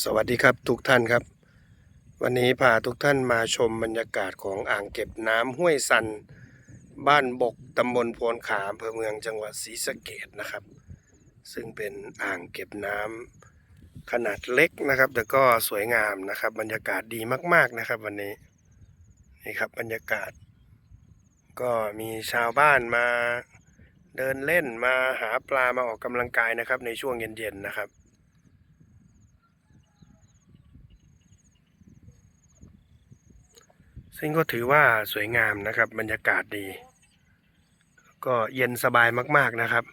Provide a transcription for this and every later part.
สวัสดีครับทุกท่านครับ วันนี้พาทุกท่านมาชมบรรยากาศของอ่างเก็บน้ำห้วยสัน บ้านบกตำบลโพนขาอำเภอเมืองจังหวัดศรีสะเกดนะครับ ซึ่งเป็นอ่างเก็บน้ำขนาดเล็กนะครับ แต่ก็สวยงามนะครับ บรรยากาศดีมาก ๆนะครับ วันนี้นี่ครับบรรยากาศ ก็มีชาวบ้านมาเดินเล่นมาหาปลามาออกกำลังกายนะครับ ในช่วงเย็นๆนะครับ ซึ่งก็ถือว่าสวยงามนะครับ บรรยากาศดี ก็เย็นสบายมาก ๆนะครับ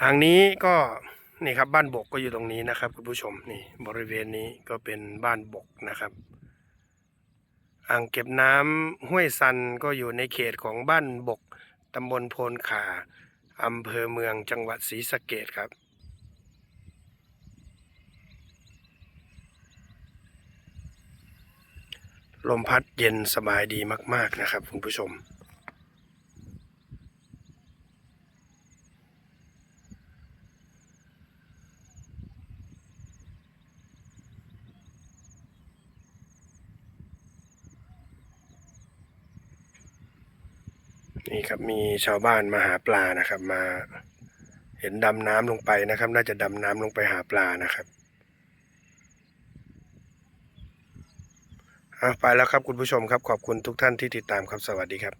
ทางนี้ก็นี่ครับบ้านบกก็อยู่ตรงนี้นะครับคุณผู้ชมนี่บริเวณนี้ก็เป็นบ้านบกนะครับ อ่างเก็บน้ำห้วยซันก็อยู่ในเขตของบ้านบกตำบลโพนขาอำเภอเมืองจังหวัดศรีสะเกดครับ ลมพัดเย็นสบายดีมาก ๆนะครับ คุณผู้ชม นี่ครับมีชาวบ้านมาหาปลานะครับ มาเห็นดำน้ำลงไปนะครับ น่าจะดำน้ำลงไปหาปลานะครับอะ ไปแล้วครับคุณผู้ชมครับขอบคุณทุกท่านที่ติดตามครับสวัสดีครับ